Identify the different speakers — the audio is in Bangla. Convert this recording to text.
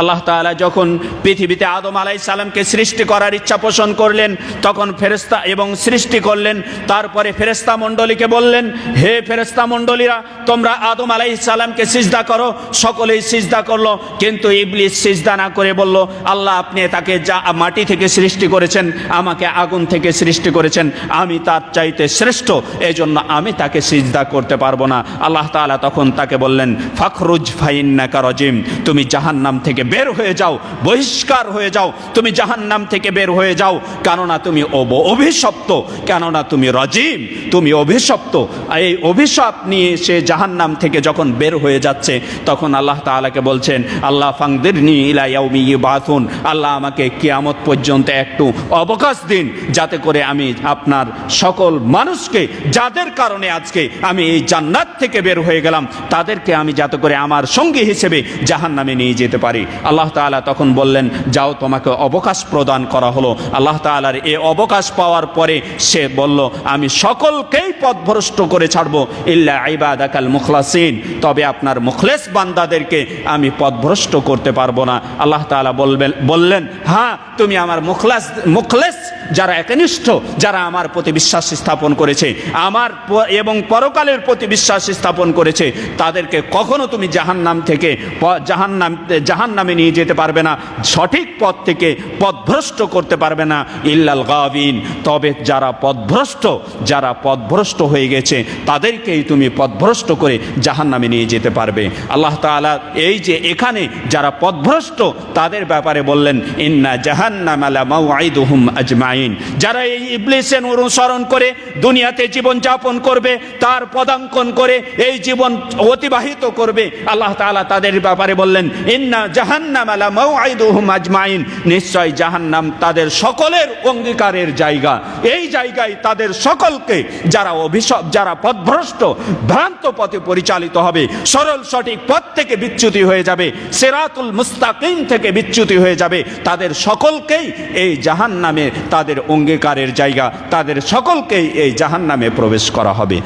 Speaker 1: আল্লাহ তাআলা যখন পৃথিবীতে আদম আলাই সালামকে সৃষ্টি করার ইচ্ছা পোষণ করলেন, তখন ফেরেস্তা এবং সৃষ্টি করলেন। তারপরে ফেরেস্তা মণ্ডলীকে বললেন, হে ফেরেস্তা মণ্ডলীরা, তোমরা আদম আলাই সালামকে সিজদা করো, সকলেই সিজদা করল, কিন্তু ইবলিস সিজদা না করে বলল, আল্লাহ, আপনি তাকে যা মাটি থেকে সৃষ্টি করেছেন, আমাকে আগুন থেকে সৃষ্টি করেছেন, আমি তার চাইতে শ্রেষ্ঠ এই জন্য আমি তাকে সিজদা করতে পারব না। আল্লাহ তাআলা তখন তাকে বললেন, ফখরুজ ফাইন্নাকা রজিম, তুমি জাহান্নাম থেকে বের হয়ে যাও, বহিষ্কার হয়ে যাও, তুমি জাহান্নাম থেকে বের হয়ে যাও, কেননা তুমি অব- অভিশপ্ত, কেননা তুমি রজিম, তুমি অভিশপ্ত। এই অভিশাপ নিয়ে সে জাহান্নাম থেকে যখন বের হয়ে যাচ্ছে, তখন আল্লাহ তাআলাকে বলছেন, আল্লাহ ফাংদিরনি ইলা ইয়াউমি ইবাথুন আল্লাহ আমাকে কিয়ামত পর্যন্ত একটু অবকাশ দিন, যাতে করে আমি আপনার সকল মানুষকে, যাদের কারণে আজকে আমি এই জান্নাত থেকে বের হয়ে গেলাম, তাদেরকে আমি যাতে করে আমার সঙ্গী হিসেবে জাহান্নামে নিয়ে যেতে পারি। আল্লাহ তালা তখন বললেন, যাও, তোমাকে অবকাশ প্রদান করা হলো। আল্লাহ তালার এ অবকাশ পাওয়ার পরে সে বলল, আমি সকলকেই পথভ্রষ্ট করে ছাড়বো। ইল্লা ইবাদাকাল মুখলাসিন। তবে আপনার মুখলেস বান্দাদেরকে আমি পথভ্রষ্ট করতে পারব না। আল্লাহ তালা বলবেন, বললেন হ্যাঁ তুমি আমার মুখলাস, মুখলেস যারা একনিষ্ঠ, যারা আমার প্রতি বিশ্বাস স্থাপন করেছে, আমার এবং পরকালের প্রতি বিশ্বাস স্থাপন করেছে, তাদেরকে কখনো তুমি জাহান্নাম থেকে প- জাহান্নাম, জাহান্নামে নিয়ে যেতে পারবে না, সঠিক পথ থেকে পথভ্রষ্ট করতে পারবে না। ইল্লাল গাবিন, তবে যারা পথভ্রষ্ট যারা পথভ্রষ্ট হয়ে গেছে, তাদেরকেই তুমি পথভ্রষ্ট করে জাহান্নামে নিয়ে যেতে পারবে। আল্লাহ তাআলা এই যে এখানে যারা পথভ্রষ্ট, তাদের ব্যাপারে বললেন, ইন্না জাহান্নাম আলা মাউআইদুহুম আজমাইন যারা এই ইবলিসের অনুসরণ করে দুনিয়াতে জীবন যাপন করবে, তার পদাঙ্কন করে এই জীবন অতিবাহিত করবে, আল্লাহ তাআলা তাদের ব্যাপারে বললেন, ইন্না জাহান্নাম আলা মাউআইদুহুম আজমাইন। নিশ্চয় জাহান্নাম তাদের সকলের অঙ্গীকারের জায়গা। এই জায়গায় তাদের সকলকে যারা অভিশপ, যারা পথভ্রষ্ট, ভ্রান্ত পথে পরিচালিত হবে, সরল, সঠিক পথ থেকে বিচ্যুতি হয়ে যাবে, সেরাতুল মুস্তাকিম থেকে বিচ্যুতি হয়ে যাবে। তাদের সকলকেই এই জাহান নামে তাদের অঙ্গীকারের জায়গা তাদের সকলকেই এই জাহান নামে প্রবেশ করা হবে।